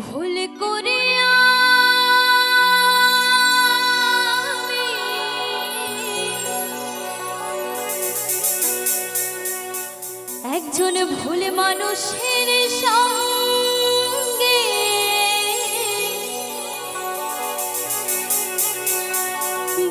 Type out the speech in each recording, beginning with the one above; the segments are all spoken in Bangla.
ভুল করে একজন ভুল মানুষের সঙ্গে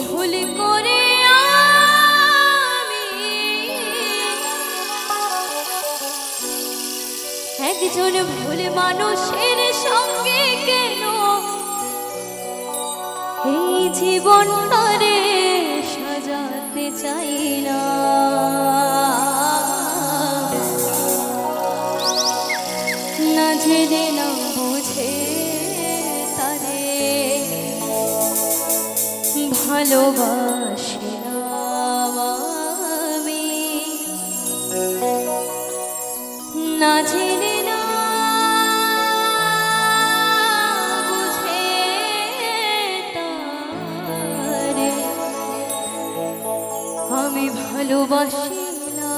ভুল করে একজন ভুল মানুষের সঙ্গে কেন? এই জীবনটারে সাজাতে চাই না। জেনে, না বুঝে তারে ভালোবাসে না জেনে ভালোবাসি না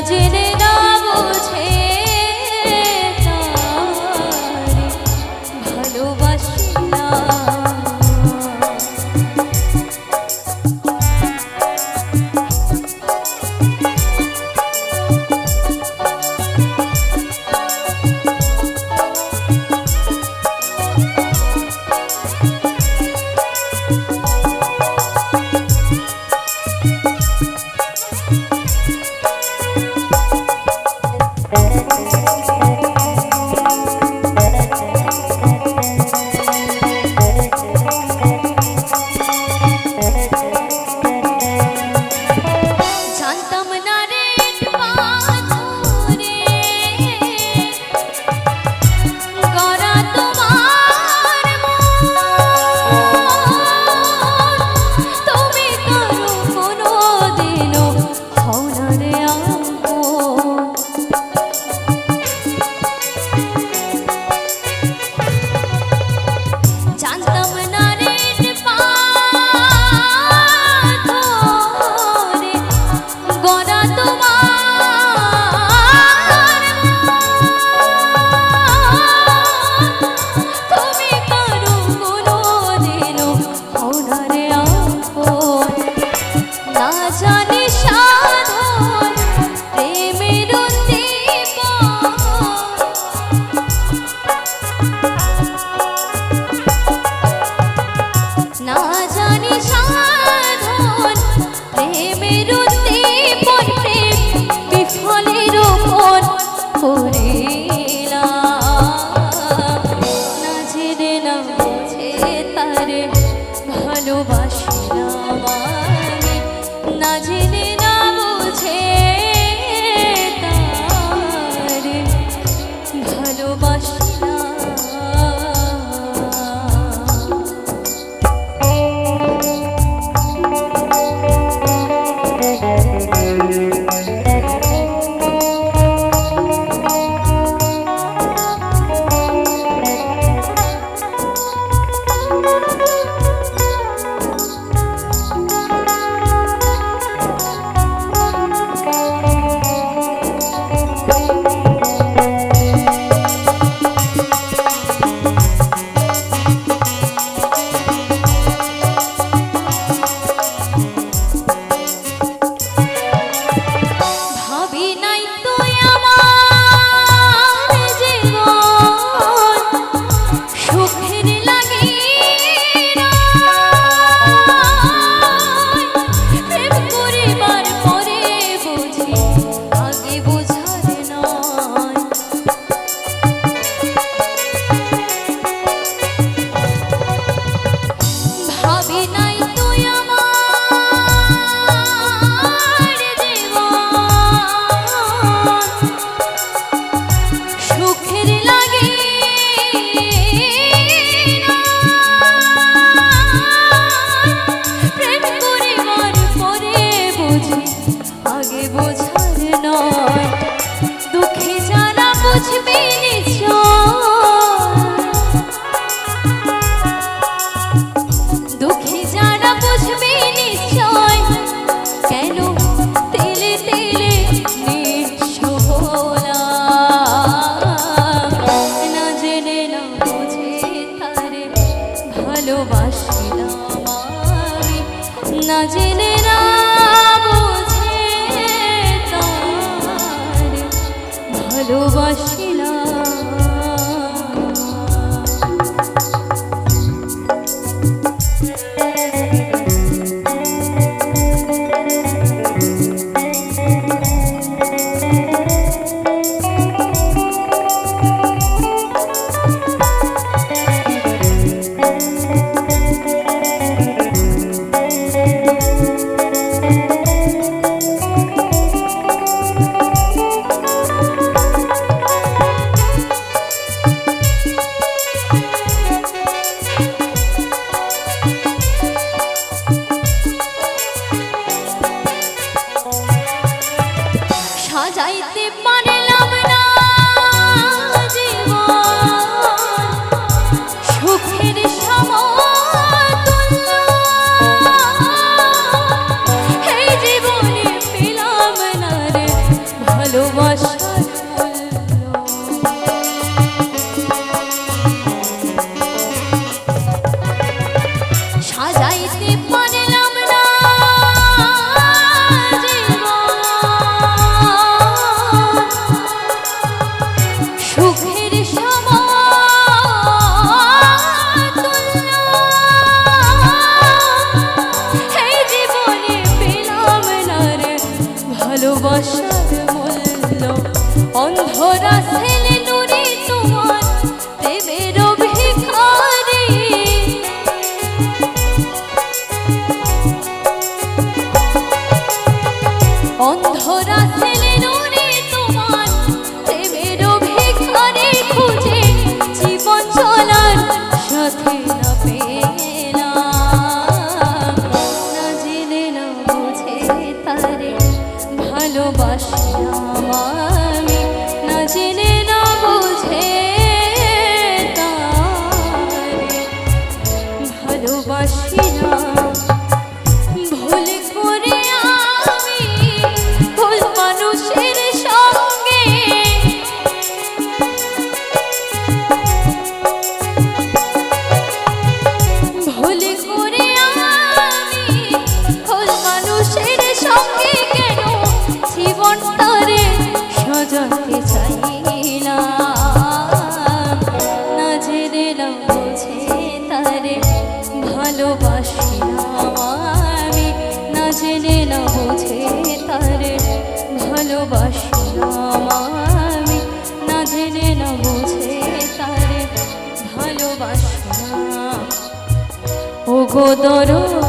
জেনে ভালোবাসার ভালোবাসলাম আমি গো